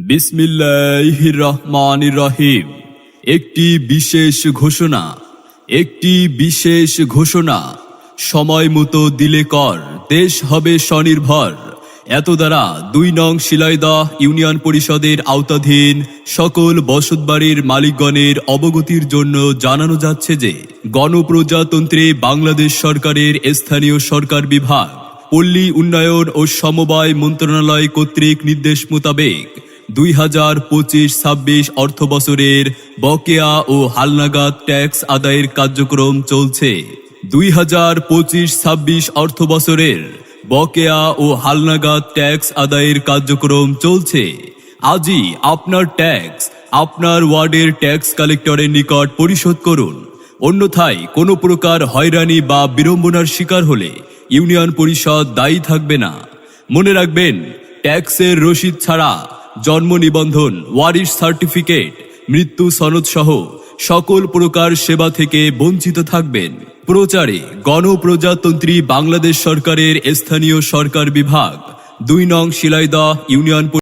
বিসমিল্লাহ রহমান রহিম একটি বিশেষ ঘোষণা, একটি বিশেষ ঘোষণা। সময় মতো দিলে কর, দেশ হবে স্বনির্ভর। এত দ্বারা দুই নং শিলাইদহ ইউনিয়ন পরিষদের আওতাধীন সকল বসতবাড়ির মালিকগণের অবগতির জন্য জানানো যাচ্ছে যে, গণপ্রজাতন্ত্রী বাংলাদেশ সরকারের স্থানীয় সরকার বিভাগ, পল্লী উন্নয়ন ও সমবায় মন্ত্রণালয় কর্তৃক নির্দেশ মোতাবেক দুই হাজার পঁচিশ ছাব্বিশ অর্থ বছরের বকেয়া ও হালনাগাদ ট্যাক্স আদায়ের কার্যক্রম চলছে। দুই হাজার পঁচিশ ছাব্বিশ অর্থ বছরের বকেয়া ও হালনাগাদ ট্যাক্স আদায়ের কার্যক্রম চলছে। আজই আপনার ট্যাক্স আপনার ওয়ার্ডের ট্যাক্স কালেক্টরের নিকট পরিশোধ করুন। অন্যথায় কোনো প্রকার হয়রানি বা বিড়ম্বনার শিকার হলে ইউনিয়ন পরিষদ দায়ী থাকবে না। মনে রাখবেন, ট্যাক্সের রসিদ ছাড়া জন্ম নিবন্ধন, ওয়ারিশ সার্টিফিকেট, মৃত্যু সনদ সহ সকল প্রকার সেবা থেকে বঞ্চিত থাকবেন। প্রচারে গণপ্রজাতন্ত্রী বাংলাদেশ সরকারের স্থানীয় সরকার বিভাগ, দুই নং শিলাইদহ, ইউনিয়ন